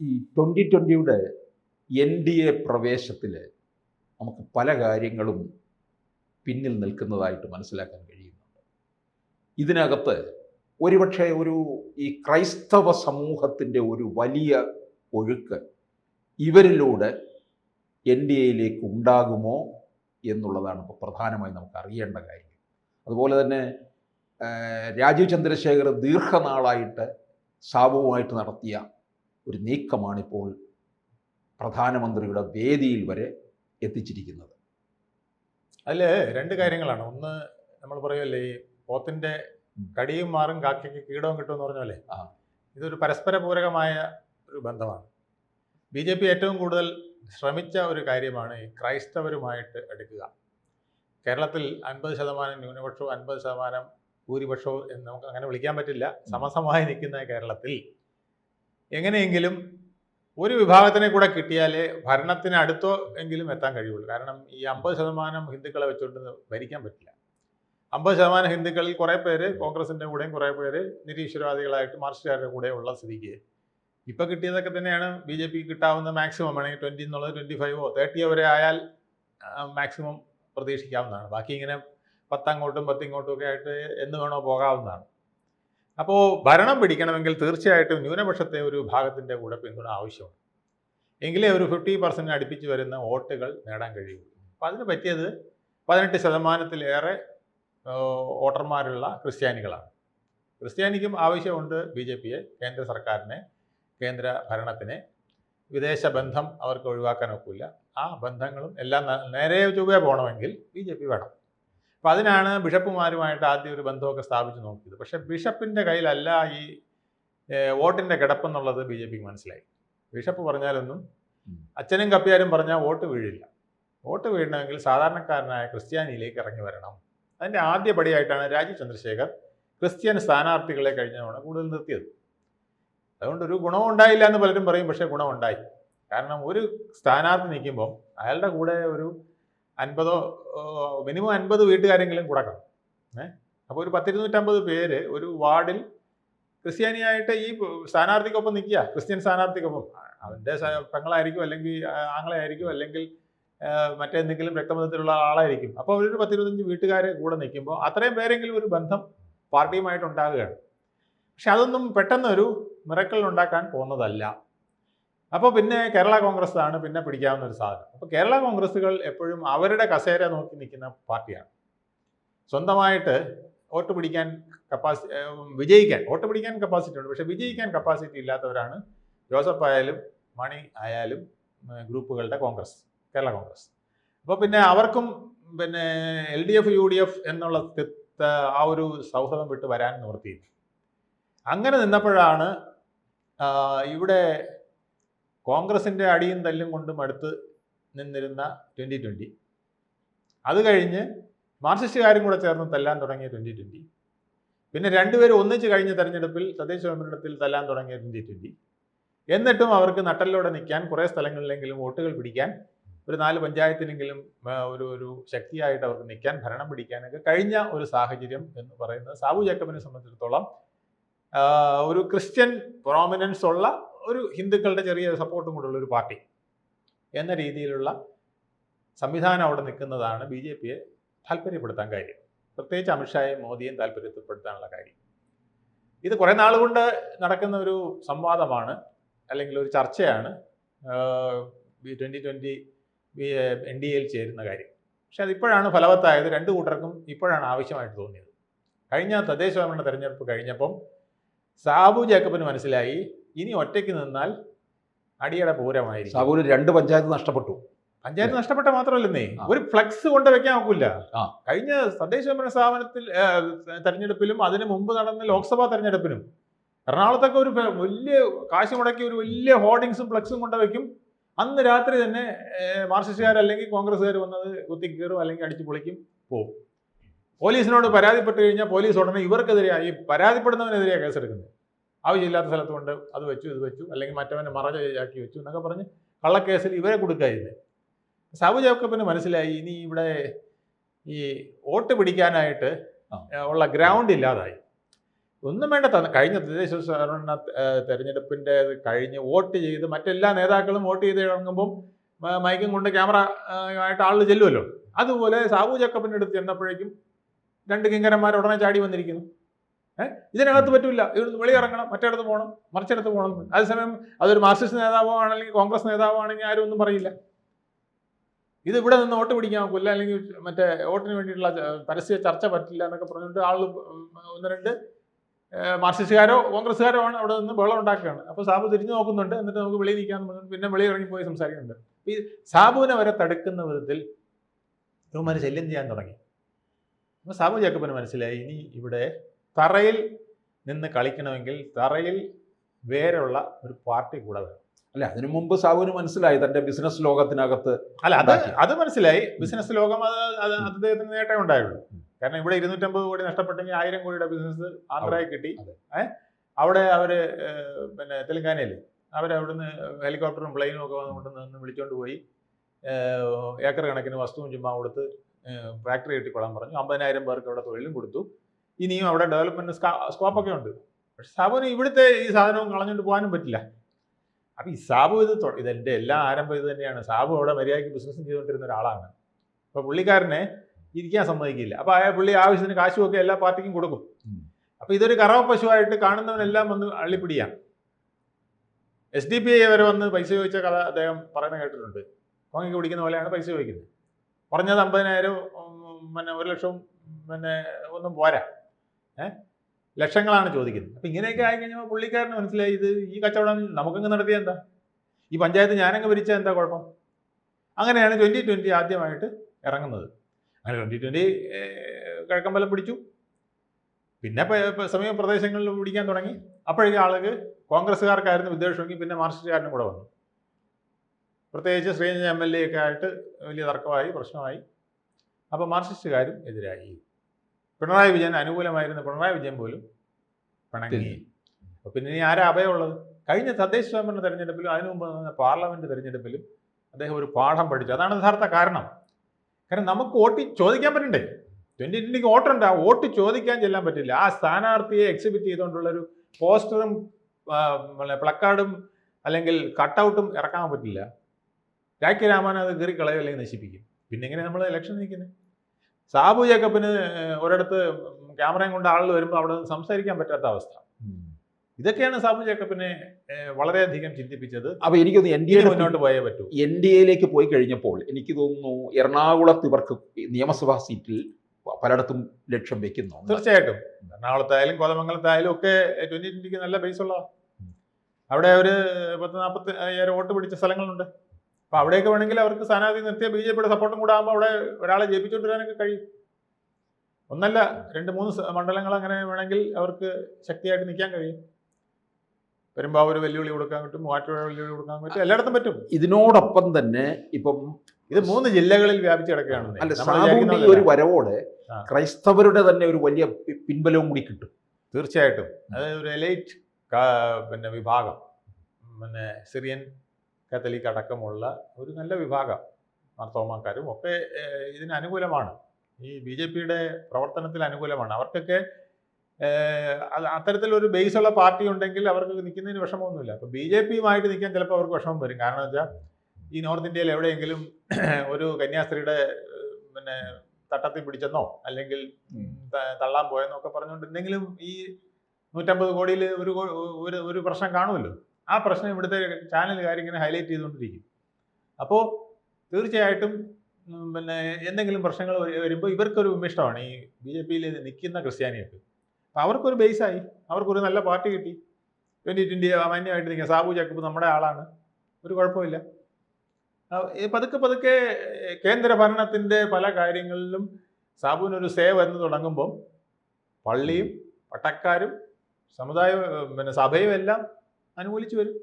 ഈ ട്വന്റി ട്വന്റിയുടെ N D A പ്രവേശത്തിൽ നമുക്ക് പല കാര്യങ്ങളും പിന്നിൽ നിൽക്കുന്നതായിട്ട് മനസ്സിലാക്കാൻ കഴിയുന്നുണ്ട്. ഇതിനകത്ത് ഒരുപക്ഷെ ഒരു ഈ ക്രൈസ്തവ സമൂഹത്തിന്റെ ഒരു വലിയ ഒഴുക്ക് ഇവരിലൂടെ എൻ ഡി എയിലേക്ക് ഉണ്ടാകുമോ എന്നുള്ളതാണ് ഇപ്പോൾ പ്രധാനമായി നമുക്ക് അറിയേണ്ട കാര്യം. അതുപോലെ തന്നെ രാജീവ് ചന്ദ്രശേഖർ ദീർഘനാളായിട്ട് സാബുവുമായിട്ട് നടത്തിയ ഒരു നീക്കമാണിപ്പോൾ പ്രധാനമന്ത്രിയുടെ വേദിയിൽ വരെ എത്തിച്ചിരിക്കുന്നത്. അതിൽ രണ്ട് കാര്യങ്ങളാണ്. ഒന്ന് നമ്മൾ പറയുമല്ലേ ഈ പോത്തിന്റെ കടിയും മാറും കാക്കയ്ക്ക് കീടവും കിട്ടും എന്ന് പറഞ്ഞല്ലേ. ഇതൊരു പരസ്പര പൂരകമായ ഒരു ബന്ധമാണ്. ബി ജെ പി ഏറ്റവും കൂടുതൽ ശ്രമിച്ച ഒരു കാര്യമാണ് ഈ ക്രൈസ്തവരുമായിട്ട് എടുക്കുക കേരളത്തിൽ അൻപത് ശതമാനം ന്യൂനപക്ഷവും അൻപത് ശതമാനം ഭൂരിപക്ഷവും എന്ന് നമുക്ക് അങ്ങനെ വിളിക്കാൻ പറ്റില്ല. സമസമായി നിൽക്കുന്ന കേരളത്തിൽ എങ്ങനെയെങ്കിലും ഒരു വിഭാഗത്തിനെ കൂടെ കിട്ടിയാലേ ഭരണത്തിന് അടുത്തോ എങ്കിലും എത്താൻ കഴിയുള്ളൂ. കാരണം ഈ അമ്പത് ശതമാനം ഹിന്ദുക്കളെ വെച്ചുകൊണ്ട് ഭരിക്കാൻ പറ്റില്ല. അമ്പത് ശതമാനം ഹിന്ദുക്കളിൽ കുറേ പേര് കോൺഗ്രസിന്റെ കൂടെയും കുറേ പേര് നിരീശ്വരവാദികളായിട്ട് മാർക്സിസ്റ്റുകാരുടെ കൂടെ ഉള്ള സ്ഥിതിക്ക്. ഇപ്പം കിട്ടിയതൊക്കെ തന്നെയാണ് ബി ജെ പി കിട്ടാവുന്ന മാക്സിമം ആണെങ്കിൽ ട്വന്റി എന്നുള്ളത് ട്വന്റി ഫൈവോ തേർട്ടിയോ വരെ ആയാൽ മാക്സിമം പ്രതീക്ഷിക്കാവുന്നതാണ്. ബാക്കി ഇങ്ങനെ പത്തങ്ങോട്ടും പത്തിങ്ങോട്ടും ഒക്കെ ആയിട്ട് എന്ന് വേണോ പോകാവുന്നതാണ്. അപ്പോൾ ഭരണം പിടിക്കണമെങ്കിൽ തീർച്ചയായിട്ടും ന്യൂനപക്ഷത്തെ ഒരു വിഭാഗത്തിന്റെ കൂടെ പിന്തുണ ആവശ്യമാണ്. എങ്കിലേ ഒരു ഫിഫ്റ്റി പെർസെന്റ് അടുപ്പിച്ച് വരുന്ന വോട്ടുകൾ നേടാൻ കഴിയുള്ളൂ. അപ്പോൾ അതിന് പറ്റിയത് പതിനെട്ട് ശതമാനത്തിലേറെ വോട്ടർമാരുള്ള ക്രിസ്ത്യാനികളാണ്. ക്രിസ്ത്യാനിക്കും ആവശ്യമുണ്ട് ബി ജെ പിയെ കേന്ദ്ര സർക്കാരിനെ കേന്ദ്ര ഭരണത്തിനെ. വിദേശ ബന്ധം അവർക്ക് ഒഴിവാക്കാൻ ഒക്കില്ല. ആ ബന്ധങ്ങളും എല്ലാം നേരെ ചൊവ്വേ പോകണമെങ്കിൽ ബി ജെ പി വേണം. അപ്പം അതിനാണ് ബിഷപ്പുമാരുമായിട്ട് ആദ്യം ഒരു ബന്ധമൊക്കെ സ്ഥാപിച്ച് നോക്കിയത്. പക്ഷേ ബിഷപ്പിന്റെ കയ്യിലല്ല ഈ വോട്ടിന്റെ കിടപ്പെന്നുള്ളത് ബി ജെ പിക്ക് മനസ്സിലായി. ബിഷപ്പ് പറഞ്ഞാലൊന്നും. അച്ഛനും കപ്പിയാരും പറഞ്ഞാൽ വോട്ട് വീഴില്ല. വോട്ട് വീഴണമെങ്കിൽ സാധാരണക്കാരനായ ക്രിസ്ത്യാനിയിലേക്ക് ഇറങ്ങി വരണം. അതിന്റെ ആദ്യ പടിയായിട്ടാണ് രാജീവ് ചന്ദ്രശേഖർ ക്രിസ്ത്യൻ സ്ഥാനാർത്ഥികളെ കഴിഞ്ഞ തവണ കൂടുതൽ നിർത്തിയത്. അതുകൊണ്ട് ഒരു ഗുണവും ഉണ്ടായില്ല എന്ന് പലരും പറയും പക്ഷേ ഗുണമുണ്ടായി കാരണം ഒരു സ്ഥാനാർത്ഥി നിൽക്കുമ്പോൾ അയാളുടെ കൂടെ ഒരു അൻപതോ മിനിമം അൻപത് വീട്ടുകാരെങ്കിലും കൊടുക്കണം ഏഹ് അപ്പോൾ ഒരു പത്തിരുന്നൂറ്റമ്പത് പേര് ഒരു വാർഡിൽ ക്രിസ്ത്യാനിയായിട്ട് ഈ സ്ഥാനാർത്ഥിക്കൊപ്പം നിൽക്കുക. ക്രിസ്ത്യൻ സ്ഥാനാർത്ഥിക്കൊപ്പം. അവന്റെ പെങ്ങളായിരിക്കും അല്ലെങ്കിൽ ആ- ആങ്ങളെയായിരിക്കും അല്ലെങ്കിൽ മറ്റേന്തെങ്കിലും രക്തബന്ധത്തിലുള്ള ആളായിരിക്കും. അപ്പോൾ ഒരു പത്തിരുപത്തഞ്ച് വീട്ടുകാരെ കൂടെ നിൽക്കുമ്പോൾ അത്രയും പേരെങ്കിലും ഒരു ബന്ധം പാർട്ടിയുമായിട്ട് ഉണ്ടാകുകയാണ്. പക്ഷെ അതൊന്നും പെട്ടെന്നൊരു മിറക്കൽ ഉണ്ടാക്കാൻ പോകുന്നതല്ല. അപ്പോൾ പിന്നെ കേരള കോൺഗ്രസ് ആണ് പിന്നെ പിടിക്കാവുന്ന ഒരു സാധനം. അപ്പോൾ കേരള കോൺഗ്രസ്സുകൾ എപ്പോഴും അവരുടെ കസേര നോക്കി നിൽക്കുന്ന പാർട്ടിയാണ്. സ്വന്തമായിട്ട് വോട്ട് പിടിക്കാൻ കപ്പാസിറ്റി വിജയിക്കാൻ വോട്ട് പിടിക്കാൻ കപ്പാസിറ്റി ഉണ്ട്. പക്ഷേ വിജയിക്കാൻ കപ്പാസിറ്റി ഇല്ലാത്തവരാണ് ജോസഫ് ആയാലും മണി ആയാലും ഗ്രൂപ്പുകളുടെ കോൺഗ്രസ് കേരള കോൺഗ്രസ്. അപ്പോൾ പിന്നെ അവർക്കും പിന്നെ L D F U D F എന്നുള്ള ആ ഒരു സൗഹൃദം വിട്ട് വരാൻ നിവർത്തിയില്ല അങ്ങനെ നിന്നപ്പോഴാണ് ഇവിടെ കോൺഗ്രസിന്റെ അടിയും തല്ലും കൊണ്ടും അടുത്ത് നിന്നിരുന്ന ട്വന്റി ട്വന്റി അത് കഴിഞ്ഞ് മാർക്സിസ്റ്റുകാരും കൂടെ ചേർന്ന് തല്ലാൻ തുടങ്ങിയ ട്വന്റി ട്വന്റി പിന്നെ രണ്ടുപേരും ഒന്നിച്ച് കഴിഞ്ഞ തെരഞ്ഞെടുപ്പിൽ തദ്ദേശ സ്വയംഭരണത്തിൽ തല്ലാൻ തുടങ്ങിയ ട്വന്റി ട്വന്റി എന്നിട്ടും അവർക്ക് നട്ടലിലൂടെ നിൽക്കാൻ കുറേ സ്ഥലങ്ങളിലെങ്കിലും വോട്ടുകൾ പിടിക്കാൻ ഒരു നാല് പഞ്ചായത്തിലെങ്കിലും ഒരു ഒരു ശക്തിയായിട്ട് അവർക്ക് നിൽക്കാൻ ഭരണം പിടിക്കാനൊക്കെ കഴിഞ്ഞ ഒരു സാഹചര്യം എന്ന് പറയുന്നത് സാബു ജേക്കബിനെ സംബന്ധിച്ചിടത്തോളം ഒരു ക്രിസ്ത്യൻ പ്രോമിനൻസ് ഉള്ള ഒരു ഹിന്ദുക്കളുടെ ചെറിയ സപ്പോർട്ടും കൂടെയുള്ള ഒരു പാർട്ടി എന്ന രീതിയിലുള്ള സംവിധാനം അവിടെ നിൽക്കുന്നതാണ് ബി ജെ പിയെ താല്പര്യപ്പെടുത്താൻ കാര്യം. പ്രത്യേകിച്ച് അമിത്ഷായും മോദിയും താല്പര്യപ്പെടുത്താനുള്ള കാര്യം. ഇത് കുറേ നാൾ കൊണ്ട് നടക്കുന്ന ഒരു സംവാദമാണ് അല്ലെങ്കിൽ ഒരു ചർച്ചയാണ് ട്വന്റി ട്വന്റി എൻ ഡി എയിൽ ചേരുന്ന കാര്യം. പക്ഷെ അതിപ്പോഴാണ് ഫലവത്തായത്. രണ്ട് കൂട്ടർക്കും ഇപ്പോഴാണ് ആവശ്യമായിട്ട് തോന്നിയത്. കഴിഞ്ഞ തദ്ദേശ സ്വയംഭരണ തെരഞ്ഞെടുപ്പ് കഴിഞ്ഞപ്പം സാബു ജേക്കബിന് മനസ്സിലായി ഇനി ഒറ്റയ്ക്ക് നിന്നാൽ അടിയുടെ പൂരമായിരിക്കും. സാബുവിന് രണ്ട് പഞ്ചായത്ത് നഷ്ടപ്പെട്ടു. പഞ്ചായത്ത് നഷ്ടപ്പെട്ട മാത്രമല്ലെന്നേ. ഒരു ഫ്ലക്സ് കൊണ്ട് വെക്കാൻ ഒക്കില്ല. ആ. കഴിഞ്ഞ തദ്ദേശ ഭരണ സ്ഥാപനത്തിൽ തെരഞ്ഞെടുപ്പിലും അതിന് മുമ്പ് നടന്ന ലോക്സഭാ തെരഞ്ഞെടുപ്പിനും എറണാകുളത്തൊക്കെ ഒരു വലിയ കാശ് മുടക്കി ഒരു വലിയ ഹോർഡിങ്സും ഫ്ലക്സും കൊണ്ട് വെക്കും. അന്ന് രാത്രി തന്നെ മാർക്സിസ്റ്റുകാർ അല്ലെങ്കിൽ കോൺഗ്രസ്സുകാർ വന്നത് കുത്തി കയറും അല്ലെങ്കിൽ അടിച്ചു പൊളിക്കും പോകും പോലീസിനോട് പരാതിപ്പെട്ട് കഴിഞ്ഞാൽ പോലീസ് ഉടനെ ഇവർക്കെതിരെയാണ് ഈ പരാതിപ്പെടുന്നവനെതിരെയാണ് കേസെടുക്കുന്നത്. ആവശ്യമില്ലാത്ത സ്ഥലത്തുകൊണ്ട് അത് വെച്ചു ഇത് വെച്ചു അല്ലെങ്കിൽ മറ്റവനെ മറചാക്കി വെച്ചു എന്നൊക്കെ പറഞ്ഞ് കള്ളക്കേസിൽ ഇവരെ കൊടുക്കായിരുന്നു. സാബു ജേക്കബിന് മനസ്സിലായി ഇനി ഇവിടെ ഈ വോട്ട് പിടിക്കാനായിട്ട് ഉള്ള ഗ്രൗണ്ട് ഇല്ലാതായി. ഒന്നും വേണ്ട കഴിഞ്ഞ തദ്ദേശ സ്വയംഭരണ തെരഞ്ഞെടുപ്പിന്റെ കഴിഞ്ഞ് വോട്ട് ചെയ്ത് മറ്റെല്ലാ നേതാക്കളും വോട്ട് ചെയ്ത് ഇറങ്ങുമ്പം മൈക്കും കൊണ്ട് ക്യാമറ ആയിട്ട് ആളുകൾ ചെല്ലുമല്ലോ അതുപോലെ സാബു ജക്കപ്പിന്റെ അടുത്ത് ചെന്നപ്പോഴേക്കും രണ്ട് കിങ്കരന്മാർ ഉടനെ ചാടി വന്നിരിക്കുന്നു. ഏഹ് ഇതിനകത്ത് പറ്റില്ല ഇവിടുന്ന് വെളിയിറങ്ങണം മറ്റേടത്ത് പോകണം മറിച്ചിടത്ത് പോകണം അതേസമയം അതൊരു മാർക്സിസ്റ്റ് നേതാവോ ആണെങ്കിൽ കോൺഗ്രസ് നേതാവോ ആണെങ്കിൽ ആരും ഒന്നും പറയില്ല. ഇത് ഇവിടെ നിന്ന് വോട്ട് പിടിക്കാൻ നോക്കില്ല അല്ലെങ്കിൽ മറ്റേ വോട്ടിന് വേണ്ടിയിട്ടുള്ള പരസ്യ ചർച്ച പറ്റില്ല എന്നൊക്കെ പറഞ്ഞിട്ട് ആൾ ഒന്ന് രണ്ട് മാർക്സിസ്റ്റുകാരോ കോൺഗ്രസ്സുകാരോ ആണ് അവിടെ നിന്ന് ബഹളം ഉണ്ടാക്കുകയാണ്. അപ്പോൾ സാബു തിരിഞ്ഞു നോക്കുന്നുണ്ട് എന്നിട്ട് നമുക്ക് വെളിയിൽ നിൽക്കാൻ പറഞ്ഞു പിന്നെ വെളിയിൽ ഇറങ്ങി പോയി സംസാരിക്കുന്നുണ്ട്. ഈ സാബുവിനെ വരെ തടുക്കുന്ന വിധത്തിൽ ഇവന്മാർ ശല്യം ചെയ്യാൻ തുടങ്ങി. അപ്പോൾ സാബു ചേക്കപ്പന് മനസ്സിലായി ഇനി ഇവിടെ തറയിൽ നിന്ന് കളിക്കണമെങ്കിൽ തറയിൽ വേരുള്ള ഒരു പാർട്ടി കൂടെ വേണം. അല്ല അതിനു മുമ്പ് സാബുവിന് മനസ്സിലായി തന്റെ ബിസിനസ് ലോകത്തിനകത്ത് അല്ല അത്. അത് മനസ്സിലായി. ബിസിനസ് ലോകം അത് അത് അദ്ദേഹത്തിന് നേട്ടം ഉണ്ടായുള്ളൂ. കാരണം ഇവിടെ ഇരുന്നൂറ്റമ്പത് കോടി നഷ്ടപ്പെട്ടെങ്കിൽ ആയിരം കോടിയുടെ ബിസിനസ് ആന്ധ്രയിൽ കിട്ടി. ഏഹ് അവിടെ അവർ പിന്നെ തെലങ്കാനയിൽ അവരവിടുന്ന് ഹെലികോപ്റ്ററും പ്ലെയിനും ഒക്കെ വന്ന് നിന്ന് വിളിച്ചുകൊണ്ട് പോയി. ഏക്കർ കണക്കിന് വസ്തുവും ചുമ്മാ കൊടുത്ത് ഫാക്ടറി കെട്ടിക്കൊള്ളാൻ പറഞ്ഞു. അമ്പതിനായിരം പേർക്ക് അവിടെ തൊഴിലും കൊടുത്തു. ഇനിയും അവിടെ ഡെവലപ്മെന്റ് സ്കോപ്പൊക്കെ ഉണ്ട്. പക്ഷെ സാബുവിന് ഇവിടുത്തെ ഈ സാധനവും കളഞ്ഞുകൊണ്ട് പോകാനും പറ്റില്ല. അപ്പൊ ഈ സാബു ഇത് ഇതെന്റെ എല്ലാ ആരംഭം ഇത് തന്നെയാണ്. സാബു അവിടെ മര്യാദയ്ക്ക് ബിസിനസ് ചെയ്തുകൊണ്ടിരുന്ന ഒരാളാണ്. അപ്പോൾ പുള്ളിക്കാരനെ ഇരിക്കാൻ സമ്മതിക്കില്ല. അപ്പോൾ ആ പുള്ളി ആവശ്യത്തിന് കാശുമൊക്കെ എല്ലാ പാർട്ടിക്കും കൊടുക്കും. അപ്പോൾ അപ്പൊ ഇതൊരു കറവ പശുവായിട്ട് കാണുന്നവനെല്ലാം വന്ന് അള്ളിപ്പിടിയാം. എസ് ഡി പി ഐ വരെ വന്ന് പൈസ ചോദിച്ച കഥ അദ്ദേഹം പറയുന്നത് കേട്ടിട്ടുണ്ട്. കോങ്ങിക്ക് പിടിക്കുന്ന പോലെയാണ് പൈസ ചോദിക്കുന്നത്. കുറഞ്ഞത് അമ്പതിനായിരം പിന്നെ ഒരു ലക്ഷവും പിന്നെ ഒന്നും പോരാ. ഏഹ് ലക്ഷങ്ങളാണ് ചോദിക്കുന്നത്. അപ്പം ഇങ്ങനെയൊക്കെ ആയി കഴിഞ്ഞപ്പോൾ പുള്ളിക്കാരന് മനസ്സിലായി ഇത് ഈ കച്ചവടം നമുക്കങ്ങ് നടത്തിയ എന്താ? ഈ പഞ്ചായത്ത് ഞാനങ്ങ് ഭരിച്ചാൽ എന്താ കുഴപ്പം? അങ്ങനെയാണ് ട്വന്റി ട്വന്റി ആദ്യമായിട്ട് ഇറങ്ങുന്നത്. അങ്ങനെ ട്വന്റി ട്വന്റി കിഴക്കമ്പലം പിടിച്ചു. പിന്നെ സമീപ പ്രദേശങ്ങളിൽ പിടിക്കാൻ തുടങ്ങി. അപ്പോഴേക്കും ആളുകൾ കോൺഗ്രസ്സുകാർക്കായിരുന്നു വിദ്വേഷമെങ്കിൽ പിന്നെ മാർക്സിസ്റ്റുകാരനും കൂടെ വന്നു. പ്രത്യേകിച്ച് ശ്രീരഞ്ജൻ എം എൽ എ ഒക്കെ ആയിട്ട് വലിയ തർക്കമായി പ്രശ്നമായി. അപ്പോൾ മാർക്സിസ്റ്റുകാരും എതിരായി. പിണറായി വിജയൻ അനുകൂലമായിരുന്ന പിണറായി വിജയൻ പോലും പിണങ്ങി. പിന്നെ ഇനി ആരാ അഭയമുള്ളത്? കഴിഞ്ഞ തദ്ദേശ സ്വയംഭരണ തെരഞ്ഞെടുപ്പിലും അതിനു മുമ്പ് നടന്ന പാർലമെന്റ് തെരഞ്ഞെടുപ്പിലും അദ്ദേഹം ഒരു പാഠം പഠിച്ചു. അതാണ് യഥാർത്ഥ കാരണം. കാരണം നമുക്ക് വോട്ട് ചോദിക്കാൻ പറ്റണ്ടേ? ട്വന്റി ട്വന്റിക്ക് വോട്ടുണ്ട്. ആ വോട്ട് ചോദിക്കാൻ ചെല്ലാൻ പറ്റില്ല. ആ സ്ഥാനാർത്ഥിയെ എക്സിബിറ്റ് ചെയ്തുകൊണ്ടുള്ള ഒരു പോസ്റ്ററും പ്ലക്കാർഡും അല്ലെങ്കിൽ കട്ടൗട്ടും ഇറക്കാൻ പറ്റില്ല. രാഖി രാമൻ അത് കീറിക്കളയോ അല്ലെങ്കിൽ നശിപ്പിക്കും. പിന്നെ എങ്ങനെ നമ്മൾ ഇലക്ഷൻ നിൽക്കുന്നത് സാബു ജേക്കബിന് ഒരിടത്ത് ക്യാമറയും കൊണ്ട് ആളുകൾ വരുമ്പോൾ അവിടെ സംസാരിക്കാൻ പറ്റാത്ത അവസ്ഥ. ഇതൊക്കെയാണ് സാബു ജേക്കബിനെ വളരെയധികം ചിന്തിപ്പിച്ചത്. അപ്പൊ എനിക്കൊന്ന് എൻ ഡി എ മുന്നോട്ട് പോയേ പറ്റൂ. എൻ ഡി എയിലേക്ക് പോയി കഴിഞ്ഞപ്പോൾ എനിക്ക് തോന്നുന്നു എറണാകുളത്ത് ഇവർക്ക് നിയമസഭാ സീറ്റിൽ പലയിടത്തും ലക്ഷ്യം വെക്കുന്നു. തീർച്ചയായിട്ടും. എറണാകുളത്തായാലും കോതമംഗലത്തായാലും ഒക്കെ ട്വന്റി ട്വന്റിക്ക് നല്ല ബേസ് ഉള്ളതാണ് അവിടെ ഒരു പത്ത് നാൽപ്പത്തി അയ്യായിരം വോട്ട് പിടിച്ച സ്ഥലങ്ങളുണ്ട്. അപ്പൊ അവിടെയൊക്കെ വേണമെങ്കിൽ അവർക്ക് സ്ഥാനാർത്ഥി നിർത്തിയ ബി ജെ പിയുടെ സപ്പോർട്ടും കൂടെ ആകുമ്പോൾ അവിടെ ഒരാളെ ജയിപ്പിച്ചുകൊണ്ടിരാനൊക്കെ കഴിയും. ഒന്നല്ല രണ്ട് മൂന്ന് മണ്ഡലങ്ങൾ അങ്ങനെ വേണമെങ്കിൽ അവർക്ക് ശക്തിയായിട്ട് നിൽക്കാൻ കഴിയും. പെരുമ്പാവൂർ വെല്ലുവിളി കൊടുക്കാൻ പറ്റും മൂവാറ്റുപുഴ വെല്ലുവിളി കൊടുക്കാൻ പറ്റും എല്ലായിടത്തും പറ്റും. ഇതിനോടൊപ്പം തന്നെ ഇപ്പം ഇത് മൂന്ന് ജില്ലകളിൽ വ്യാപിച്ച് കിടക്കുകയാണ്. അല്ല വിചാരിക്കുന്ന ഒരു വരവോടെ. ക്രൈസ്തവരുടെ തന്നെ ഒരു വലിയ പിൻബലവും കൂടി കിട്ടും. തീർച്ചയായിട്ടും. അതായത് ഒരു എലൈറ്റ് പിന്നെ വിഭാഗം. പിന്നെ സിറിയൻ കാത്തലിക് അടക്കമുള്ള ഒരു നല്ല വിഭാഗം മാർത്തോമാക്കാരും ഒക്കെ ഇതിന് അനുകൂലമാണ്. ഈ ബി ജെ പിയുടെ പ്രവർത്തനത്തിൽ അനുകൂലമാണ്. അവർക്കൊക്കെ അത്തരത്തിലൊരു ബേസുള്ള പാർട്ടി ഉണ്ടെങ്കിൽ അവർക്ക് നിൽക്കുന്നതിന് വിഷമമൊന്നുമില്ല. അപ്പോൾ ബി ജെ പിയുമായിട്ട് നിൽക്കാൻ ചിലപ്പോൾ അവർക്ക് വിഷമം വരും. കാരണം എന്ന് വെച്ചാൽ ഈ നോർത്ത് ഇന്ത്യയിൽ എവിടെയെങ്കിലും ഒരു കന്യാസ്ത്രീയുടെ പിന്നെ തട്ടത്തിൽ പിടിച്ചെന്നോ അല്ലെങ്കിൽ തള്ളാൻ പോയെന്നോ ഒക്കെ പറഞ്ഞുകൊണ്ട് എന്തെങ്കിലും ഈ നൂറ്റമ്പത് കോടിയിൽ ഒരു ഒരു ഒരു പ്രശ്നം കാണുമല്ലോ. ആ പ്രശ്നം ഇവിടുത്തെ ചാനലുകാർ ഇങ്ങനെ ഹൈലൈറ്റ് ചെയ്തുകൊണ്ടിരിക്കും. അപ്പോൾ തീർച്ചയായിട്ടും പിന്നെ എന്തെങ്കിലും പ്രശ്നങ്ങൾ വരുമ്പോൾ ഇവർക്കൊരു ഉമ്മിഷ്ടമാണ് ഈ ബി ജെ പിയിൽ നിൽക്കുന്ന ക്രിസ്ത്യാനികൾക്ക്. അപ്പോൾ അവർക്കൊരു ബേസായി അവർക്കൊരു നല്ല പാർട്ടി കിട്ടി. ട്വന്റി ട്വന്റി മാന്യമായിട്ട് നിൽക്കുക സാബു ജാക്കബ് നമ്മുടെ ആളാണ്. ഒരു കുഴപ്പമില്ല. പതുക്കെ പതുക്കെ കേന്ദ്ര ഭരണത്തിന്റെ പല കാര്യങ്ങളിലും സാബുവിനൊരു സേവ് എന്ന് തുടങ്ങുമ്പം പള്ളിയും പട്ടക്കാരും സമുദായ പിന്നെ സഭയും എല്ലാം അനുകൂലിച്ചു വരും.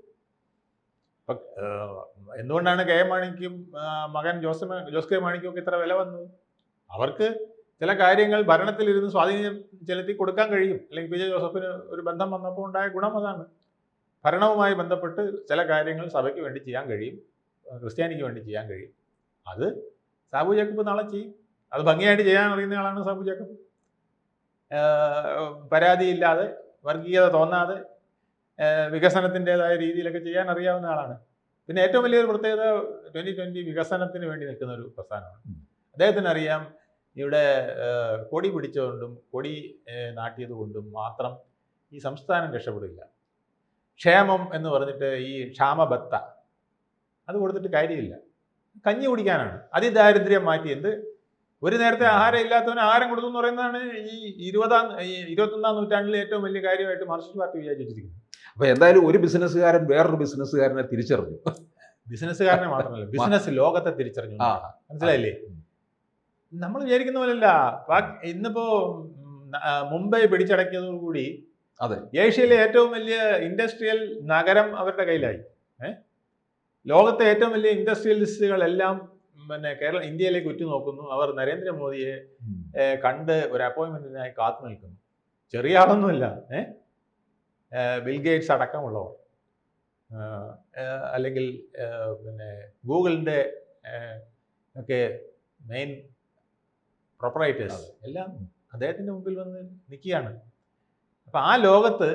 എന്തുകൊണ്ടാണ് കെ എം മാണിക്കും മകൻ ജോസ് ജോസ് കെ മാണിക്കും ഒക്കെ ഇത്ര വില വന്നത് അവർക്ക് ചില കാര്യങ്ങൾ ഭരണത്തിലിരുന്ന് സ്വാധീനം ചെലുത്തി കൊടുക്കാൻ കഴിയും. അല്ലെങ്കിൽ പി ജെ ജോസഫിന് ഒരു ബന്ധം വന്നപ്പോൾ ഉണ്ടായ ഗുണം അതാണ്. ഭരണവുമായി ബന്ധപ്പെട്ട് ചില കാര്യങ്ങൾ സഭയ്ക്ക് വേണ്ടി ചെയ്യാൻ കഴിയും. ക്രിസ്ത്യാനിക്ക് വേണ്ടി ചെയ്യാൻ കഴിയും. അത് സാബു ജേക്കബ് നാളെ ചെയ്യും. അത് ഭംഗിയായിട്ട് ചെയ്യാൻ അറിയുന്ന ആളാണ് സാബു ജേക്കബ്. പരാതിയില്ലാതെ വർഗീയത തോന്നാതെ വികസനത്തിന്റെതായ രീതിയിലൊക്കെ ചെയ്യാൻ അറിയാവുന്ന ആളാണ്. പിന്നെ ഏറ്റവും വലിയൊരു പ്രത്യേകത ട്വന്റി ട്വന്റി വികസനത്തിന് വേണ്ടി നിൽക്കുന്ന ഒരു പ്രസ്ഥാനമാണ്. അദ്ദേഹത്തിന് അറിയാം ഇവിടെ കൊടി പിടിച്ചതുകൊണ്ടും കൊടി നാട്ടിയതുകൊണ്ടും മാത്രം ഈ സംസ്ഥാനം രക്ഷപ്പെടില്ല ക്ഷേമം എന്ന് പറഞ്ഞിട്ട് ഈ ക്ഷാമബത്ത അത് കൊടുത്തിട്ട് കാര്യമില്ല. കഞ്ഞി കുടിക്കാനാണ്. അതിദാരിദ്ര്യം മാറ്റി എന്ത്? ഒരു നേരത്തെ ആഹാരം ഇല്ലാത്തവന് ആഹാരം കൊടുത്തു എന്ന് പറയുന്നതാണ് ഈ ഇരുപതാം ഈ ഇരുപത്തൊന്നാം നൂറ്റാണ്ടിലെ ഏറ്റവും വലിയ കാര്യമായിട്ട് മാർക്സിസ്റ്റ് പാർട്ടി വിചാരിച്ചു വെച്ചിരിക്കുന്നത് അപ്പൊ എന്തായാലും ഒരു ബിസിനസ്സുകാരൻ വേറൊരു ബിസിനസ്സുകാരനെ തിരിച്ചറിഞ്ഞു. ബിസിനസ്സുകാരനെ മാത്രമല്ല ബിസിനസ് ലോകത്തെ തിരിച്ചറിഞ്ഞു. മനസ്സിലായില്ലേ? നമ്മൾ വിചാരിക്കുന്ന പോലല്ല പാക്- ഇന്നിപ്പോ മുംബൈ പിടിച്ചടക്കിയതോടുകൂടി അതെ. ഏഷ്യയിലെ ഏറ്റവും വലിയ ഇൻഡസ്ട്രിയൽ നഗരം അവരുടെ കയ്യിലായി. ലോകത്തെ ഏറ്റവും വലിയ ഇൻഡസ്ട്രിയലിസ്റ്റുകളെല്ലാം പിന്നെ കേരള ഇന്ത്യയിലേക്ക് ഉറ്റുനോക്കുന്നു. അവർ നരേന്ദ്രമോദിയെ കണ്ട് ഒരു അപ്പോയിന്റ്മെന്റിനായി കാത്തു നിൽക്കുന്നു. ചെറിയ ആളൊന്നുമില്ല. ഏ ഏ, ബിൽ ഗേറ്റ്സ് അടക്കമുള്ളവർ അല്ലെങ്കിൽ പിന്നെ ഗൂഗിളിന്റെ ഒക്കെ മെയിൻ പ്രൊപ്പറൈറ്റേഴ്സ് എല്ലാം അദ്ദേഹത്തിന്റെ മുമ്പിൽ വന്ന് നിൽക്കുകയാണ്. അപ്പം ആ ലോകത്ത്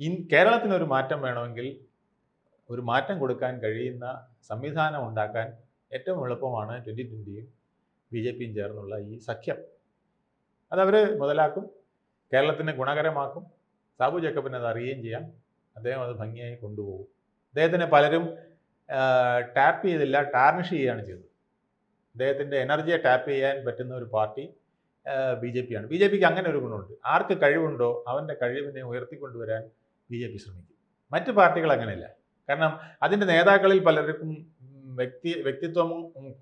ഇൻ കേരളത്തിനൊരു മാറ്റം വേണമെങ്കിൽ ഒരു മാറ്റം കൊടുക്കാൻ കഴിയുന്ന സംവിധാനം ഉണ്ടാക്കാൻ ഏറ്റവും എളുപ്പമാണ് ട്വന്റി ട്വന്റിയും ബി ജെ പിയും ചേർന്നുള്ള ഈ സഖ്യം. അതവർ മുതലാക്കും കേരളത്തിന് ഗുണകരമാക്കും സാബു ജേക്കബിന് അത് അറിയുകയും ചെയ്യാം. അദ്ദേഹം അത് ഭംഗിയായി കൊണ്ടുപോകും. അദ്ദേഹത്തിനെ പലരും ടാപ്പ് ചെയ്തില്ല ടാർണിഷ് ചെയ്യുകയാണ് ചെയ്തത്. അദ്ദേഹത്തിന്റെ എനർജിയെ ടാപ്പ് ചെയ്യാൻ പറ്റുന്ന ഒരു പാർട്ടി ബി ജെ പി ആണ് ബി ജെ പിക്ക് അങ്ങനെ ഒരു ഗുണമുണ്ട്. ആർക്ക് കഴിവുണ്ടോ അവന്റെ കഴിവിനെ ഉയർത്തിക്കൊണ്ടുവരാൻ ബി ജെ പി ശ്രമിക്കും. മറ്റ് പാർട്ടികൾ അങ്ങനെയല്ല. കാരണം അതിന്റെ നേതാക്കളിൽ പലർക്കും വ്യക്തി വ്യക്തിത്വം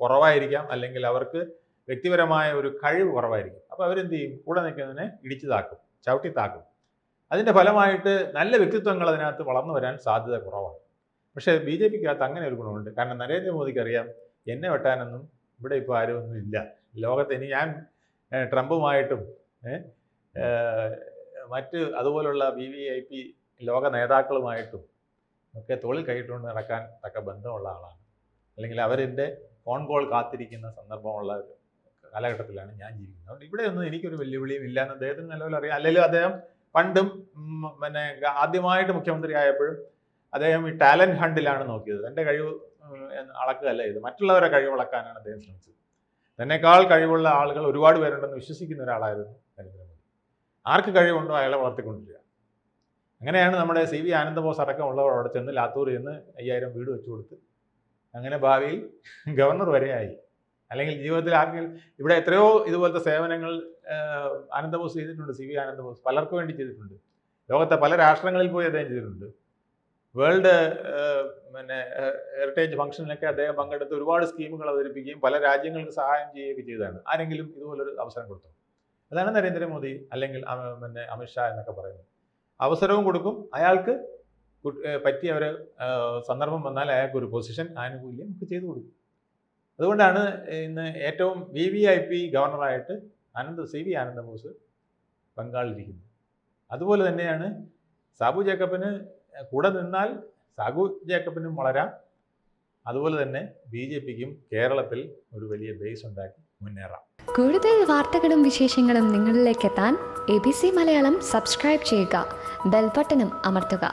കുറവായിരിക്കാം അല്ലെങ്കിൽ അവർക്ക് വ്യക്തിപരമായ ഒരു കഴിവ് കുറവായിരിക്കും. അപ്പോൾ അവരെന്ത് ചെയ്യും? കൂടെ നിൽക്കുന്നതിനെ ഇടിച്ചു താക്കും ചവിട്ടി താക്കും. അതിന്റെ ഫലമായിട്ട് നല്ല വ്യക്തിത്വങ്ങൾ അതിനകത്ത് വളർന്നു വരാൻ സാധ്യത കുറവാണ്. പക്ഷേ ബി ജെ പിക്കകത്ത് അങ്ങനെ ഒരു ഗുണമുണ്ട്. കാരണം നരേന്ദ്രമോദിക്ക് അറിയാം എന്നെ വെട്ടാനൊന്നും ഇവിടെ ഇപ്പോൾ ആരും ഒന്നും ഇല്ല. ലോകത്ത് ഇനി ഞാൻ ട്രംപുമായിട്ടും മറ്റ് അതുപോലുള്ള ബി വി ഐ പി ലോക നേതാക്കളുമായിട്ടും ഒക്കെ തോളിൽ കൈയിട്ടുകൊണ്ട് നടക്കാൻ തക്ക ബന്ധമുള്ള ആളാണ്. അല്ലെങ്കിൽ അവരെന്റെ ഫോൺ കോൾ കാത്തിരിക്കുന്ന സന്ദർഭമുള്ള കാലഘട്ടത്തിലാണ് ഞാൻ ജീവിക്കുന്നത്. അതുകൊണ്ട് ഇവിടെയൊന്നും എനിക്കൊരു വെല്ലുവിളിയും ഇല്ല എന്ന് അദ്ദേഹത്തിന് നല്ലപോലെ അറിയാം. അല്ലെങ്കിൽ അദ്ദേഹം പണ്ടും പിന്നെ ആദ്യമായിട്ട് മുഖ്യമന്ത്രി ആയപ്പോഴും അദ്ദേഹം ഈ ടാലന്റ് ഹണ്ടിലാണ് നോക്കിയത്. തന്റെ കഴിവ് അളക്കുകയല്ല ഇത്. മറ്റുള്ളവരെ കഴിവ് അളക്കാനാണ് അദ്ദേഹം ശ്രമിച്ചത്. തന്നെക്കാൾ കഴിവുള്ള ആളുകൾ ഒരുപാട് പേരുണ്ടെന്ന് വിശ്വസിക്കുന്ന ഒരാളായിരുന്നു നരേന്ദ്രമോദി. ആർക്ക് കഴിവുണ്ടോ അയാളെ വളർത്തിക്കൊണ്ടിരിക്കുക. അങ്ങനെയാണ് നമ്മുടെ സി വി ആനന്ദബോസ് അടക്കമുള്ളവർ അവിടെ ചെന്ന് ലാത്തൂർ ചെന്ന് അയ്യായിരം വീട് വെച്ചു കൊടുത്ത് അങ്ങനെ ഭാവിയിൽ ഗവർണർ വരെയായി. അല്ലെങ്കിൽ ജീവിതത്തിൽ ആർക്കെങ്കിലും ഇവിടെ എത്രയോ ഇതുപോലത്തെ സേവനങ്ങൾ ആനന്ദബോസ് ചെയ്തിട്ടുണ്ട് സി വി ആനന്ദബോസ് പലർക്ക് വേണ്ടി ചെയ്തിട്ടുണ്ട്. ലോകത്തെ പല രാഷ്ട്രങ്ങളിൽ പോയി അദ്ദേഹം ചെയ്തിട്ടുണ്ട്. വേൾഡ് പിന്നെ ഹെറിറ്റേജ് ഫംഗ്ഷനിലൊക്കെ അദ്ദേഹം പങ്കെടുത്ത് ഒരുപാട് സ്കീമുകൾ അവതരിപ്പിക്കുകയും പല രാജ്യങ്ങൾക്ക് സഹായം ചെയ്യുകയൊക്കെ ചെയ്തതാണ്. ആരെങ്കിലും ഇതുപോലൊരു അവസരം കൊടുത്തു? അതാണ് നരേന്ദ്രമോദി അല്ലെങ്കിൽ പിന്നെ അമിത്ഷാ എന്നൊക്കെ പറയുന്നത്. അവസരവും കൊടുക്കും. അയാൾക്ക് പറ്റിയ ഒരു സന്ദർഭം വന്നാൽ അയാൾക്ക് ഒരു പൊസിഷൻ ആനുകൂല്യം ഒക്കെ ചെയ്തു കൊടുക്കും. അതുകൊണ്ടാണ് ഇന്ന് ഏറ്റവും വി വി ഐ പി ഗവർണറായിട്ട് ആനന്ദ് സി വി ആനന്ദബോസ് ബംഗാളിലിരിക്കുന്നത് അതുപോലെ തന്നെയാണ് സാബു ജേക്കബിന് കൂടെ നിന്നാൽ സാബു ജേക്കബിനും വളരാം. അതുപോലെ തന്നെ ബി ജെ പിക്കും കേരളത്തിൽ ഒരു വലിയ ബേസ് ഉണ്ടാക്കി മുന്നേറാം. കൂടുതൽ വാർത്തകളും വിശേഷങ്ങളും നിങ്ങളിലേക്ക് എത്താൻ A B C Malayalam subscribe ചെയ്യുക. ബെൽബട്ടനും അമർത്തുക.